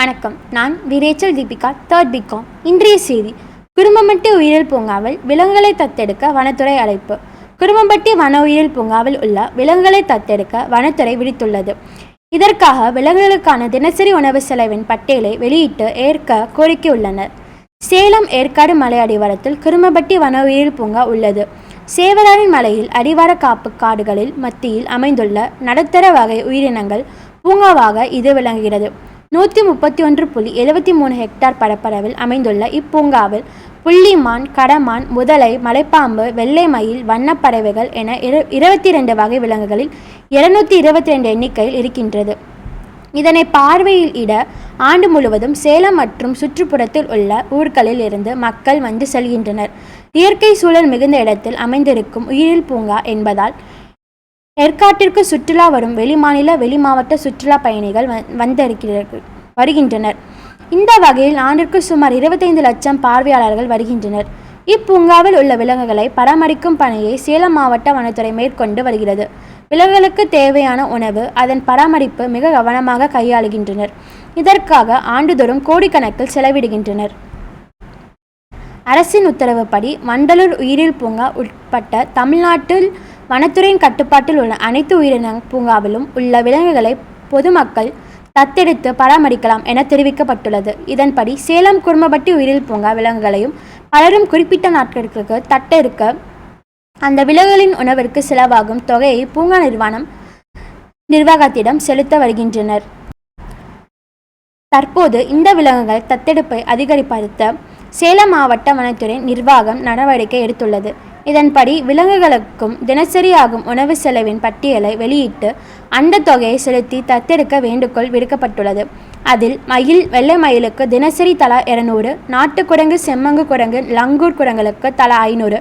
வணக்கம். நான் விரேச்சல் Deepika third BCom இன்றைய செய்தி. குருமம்பட்டி உயிரியல் பூங்காவில் விலங்குகளை தத்தெடுக்க வனத்துறை அழைப்பு. குடும்பம்பட்டி வன உயிரியல் பூங்காவில் உள்ள விலங்குகளை தத்தெடுக்க வனத்துறை விடுத்துள்ளது. இதற்காக விலங்குகளுக்கான தினசரி உணவு செலவின் பட்டியலை வெளியிட்டு ஏற்க கோரிக்கையுள்ளனர் சேலம் ஏற்காடு மலை அடிவாரத்தில் குருமம்பட்டி வன உயிரியல் பூங்கா உள்ளது. சேவலாரின் மலையில் அடிவார காப்பு காடுகளில் மத்தியில் அமைந்துள்ள நடுத்தர வகை உயிரினங்கள் பூங்காவாக இது விளங்குகிறது. நூற்றி முப்பத்தி ஒன்று புள்ளி எழுபத்தி மூணு ஹெக்டார் பரப்பளவில் அமைந்துள்ள இப்பூங்காவில் புள்ளிமான் கடமான் முதலை மலைப்பாம்பு வெள்ளை மயில் வண்ணப் பறவைகள் என இரு இருபத்தி ரெண்டு வகை விலங்குகளில் இருநூத்தி இருபத்தி ரெண்டு எண்ணிக்கையில் இருக்கின்றது. இதனை பார்வையில் இட ஆண்டு முழுவதும் சேலம் மற்றும் சுற்றுப்புறத்தில் உள்ள ஊர்களில் இருந்து மக்கள் வந்து செல்கின்றனர். இயற்கை சூழல் மிகுந்த இடத்தில் அமைந்திருக்கும் உயிரியல் பூங்கா என்பதால் ஏற்காட்டிற்கு சுற்றுலா வரும் வெளிமாநில வெளிமாவட்ட சுற்றுலா பயணிகள் வந்திருக்கிறார்கள் வருகின்றனர். இந்த வகையில் ஆண்டிற்கு சுமார் இருபத்தைந்து லட்சம் பார்வையாளர்கள் வருகின்றனர். இப்பூங்காவில் உள்ள விலங்குகளை பராமரிக்கும் பணியை சேலம் மாவட்ட வனத்துறை மேற்கொண்டு வருகிறது. விலங்குகளுக்கு தேவையான உணவு அதன் பராமரிப்பு மிக கவனமாக கையாளுகின்றனர். இதற்காக ஆண்டுதோறும் கோடிக்கணக்கில் செலவிடுகின்றனர். அரசின் உத்தரவுப்படி வண்டலூர் உயிரியல் பூங்கா உட்பட்ட தமிழ்நாட்டில் வனத்துறையின் கட்டுப்பாட்டில் உள்ள அனைத்து உயிரின பூங்காவிலும் உள்ள விலங்குகளை பொதுமக்கள் தத்தெடுத்து பராமரிக்கலாம் என தெரிவிக்கப்பட்டுள்ளது. இதன்படி சேலம் குருமபட்டி உயிரியல் பூங்கா விலங்குகளையும் பலரும் குறிப்பிட்ட நாட்களுக்கு தட்டெடுக்க அந்த விலங்குகளின் உணவிற்கு செலவாகும் தொகையை பூங்கா நிர்வாணம் நிர்வாகத்திடம் செலுத்த வருகின்றனர். தற்போது இந்த விலங்குகள் தத்தெடுப்பை அதிகரிப்படுத்த சேலம் மாவட்ட வனத்துறை நிர்வாகம் நடவடிக்கை எடுத்துள்ளது. இதன்படி விலங்குகளுக்கும் தினசரி ஆகும் உணவு செலவின் பட்டியலை வெளியிட்டு அந்த தொகையை செலுத்தி தத்தெடுக்க வேண்டுகோள் விடுக்கப்பட்டுள்ளது. அதில் மயில் வெள்ளை மயிலுக்கு தினசரி தலா இருநூறு நாட்டுக்குரங்கு செம்மங்கு குரங்கு லங்கூர் குரங்களுக்கு தலா ஐநூறு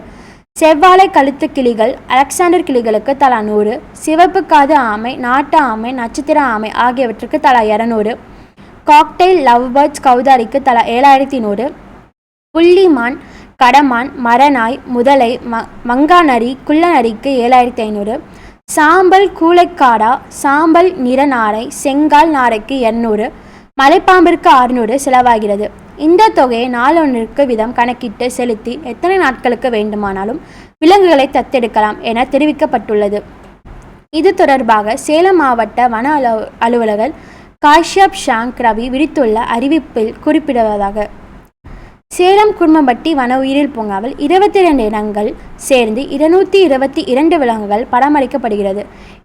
செவ்வாழை கழுத்து கிளிகள் அலெக்சாண்டர் கிளிகளுக்கு தலா நூறு சிவப்பு காது ஆமை நாட்டு ஆமை நட்சத்திர ஆமை ஆகியவற்றுக்கு தலா இரநூறு காக்டெயில் லவ் பேர்ட்ஸ் கௌதாரிக்கு தலா ஏழாயிரத்தி நூறு புள்ளிமான் கடமான் மரநாய் முதலை ம மங்காநரி குள்ளநரிக்கு ஏழாயிரத்தி ஐநூறு சாம்பல் கூளைக்காடா சாம்பல் நிறநாரை செங்கால் நாரைக்கு எண்ணூறு. மலைப்பாம்பிற்கு அறுநூறு செலவாகிறது. இந்த தொகையை நாளொன்றிற்கு விதம் கணக்கிட்டு செலுத்தி எத்தனை நாட்களுக்கு வேண்டுமானாலும் விலங்குகளை தத்தெடுக்கலாம் என தெரிவிக்கப்பட்டுள்ளது. இது தொடர்பாக சேலம் மாவட்ட வன அலு அலுவலர் காஷ்யப் ஷாங்க் ரவி விடுத்துள்ள அறிவிப்பில் குறிப்பிடுவதாக சேலம் குர்மம்பட்டி வன உயிரியல் பூங்காவில் இருபத்தி இரண்டு இனங்கள் சேர்ந்து இருநூற்றி இருபத்தி இரண்டு விலங்குகள் பராமரிக்கப்படுகிறது.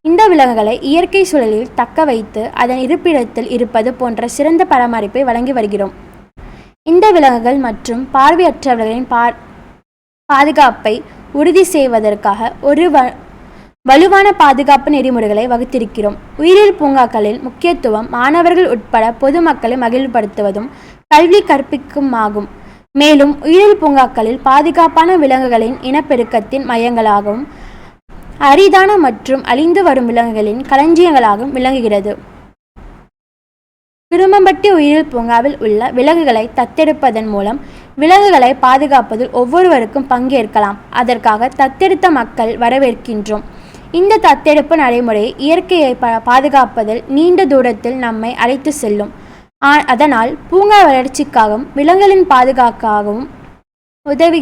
இந்த விலங்குகளை இயற்கை சூழலில் தக்க வைத்து அதன் இருப்பிடத்தில் இருப்பது போன்ற சிறந்த பராமரிப்பை வழங்கி வருகிறோம். இந்த விலங்குகள் மற்றும் பார்வையற்றவர்களின் பார் பாதுகாப்பை உறுதி செய்வதற்காக ஒரு வ வலுவான பாதுகாப்பு நெறிமுறைகளை வகுத்திருக்கிறோம். உயிரியல் பூங்காக்களில் முக்கியத்துவம் மாணவர்கள் உட்பட பொதுமக்களை மகிழ்வுபடுத்துவதும் கல்வி கற்பிக்கும் ஆகும் மேலும் உயிரியல் பூங்காக்களில் பாதுகாப்பான விலங்குகளின் இனப்பெருக்கத்தின் மையங்களாகவும் அரிதான மற்றும் அழிந்து வரும் விலங்குகளின் களஞ்சியங்களாகவும் விளங்குகிறது. திருமம்பட்டி உயிரியல் பூங்காவில் உள்ள விலங்குகளை தத்தெடுப்பதன் மூலம் விலங்குகளை பாதுகாப்பதில் ஒவ்வொருவருக்கும் பங்கேற்கலாம். அதற்காக தத்தெடுத்த மக்கள் வரவேற்கின்றோம். இந்த தத்தெடுப்பு நடைமுறை இயற்கையை ப பாதுகாப்பதில் நீண்ட தூரத்தில் நம்மை அழைத்து செல்லும். அதனால் பூங்கா வளர்ச்சிக்காகவும் விலங்குகளின் பாதுகாக்காகவும் உதவி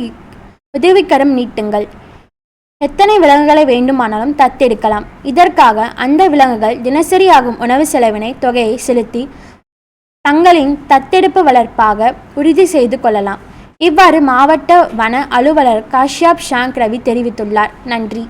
உதவிக்கரம் நீட்டுங்கள். எத்தனை விலங்குகளை வேண்டுமானாலும் தத்தெடுக்கலாம். இதற்காக அந்த விலங்குகள் தினசரி ஆகும் உணவு செலவினை தொகையை செலுத்தி தங்களின் தத்தெடுப்பு வளர்ப்பாக உறுதி செய்து கொள்ளலாம். இவ்வாறு மாவட்ட வன அலுவலர் காஷ்யாப் ஷாங்க் ரவி தெரிவித்துள்ளார். நன்றி.